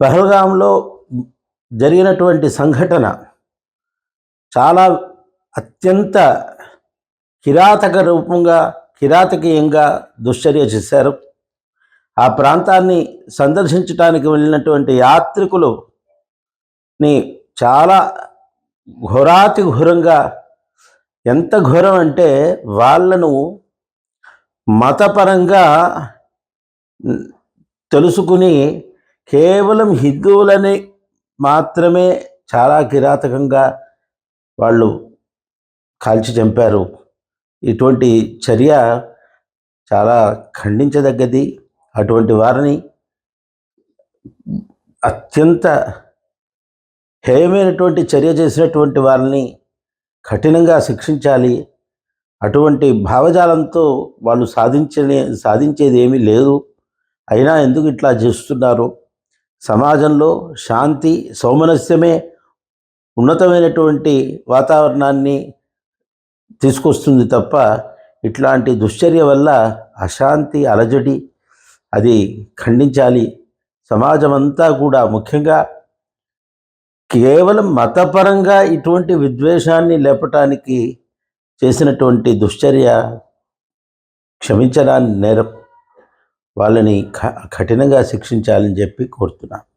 పహల్గాంలో జరిగినటువంటి సంఘటన చాలా అత్యంత కిరాతక రూపంగా కిరాతకీయంగా దుశ్చర్య చేశారు. ఆ ప్రాంతాన్ని సందర్శించడానికి వెళ్ళినటువంటి యాత్రికులుని చాలా ఘోరాతి ఘోరంగా ఎంత ఘోరం అంటే వాళ్ళను మతపరంగా తెలుసుకుని కేవలం హిందువులని మాత్రమే చాలా కిరాతకంగా వాళ్ళు కాల్చి చంపారు. ఇటువంటి చర్య చాలా ఖండించదగ్గది. అటువంటి వారిని అత్యంత హేయమైనటువంటి చర్య చేసినటువంటి వారిని కఠినంగా శిక్షించాలి. అటువంటి భావజాలంతో వాళ్ళు సాధించలే సాధించేది ఏమీ లేదు. అయినా ఎందుకు ఇట్లా చేస్తున్నారు? సమాజంలో శాంతి సౌమనస్యమే ఉన్నతమైనటువంటి వాతావరణాన్ని తీసుకొస్తుంది తప్ప ఇట్లాంటి దుశ్చర్య వల్ల అశాంతి అలజడి అది ఖండించాలి. సమాజం అంతా కూడా ముఖ్యంగా కేవలం మతపరంగా ఇటువంటి విద్వేషాన్ని లేపటానికి చేసినటువంటి దుశ్చర్య క్షమించడాన్ని నేరం. వాళ్ళని క- కఠినంగా శిక్షించాలని చెప్పి కోరుతున్నాను.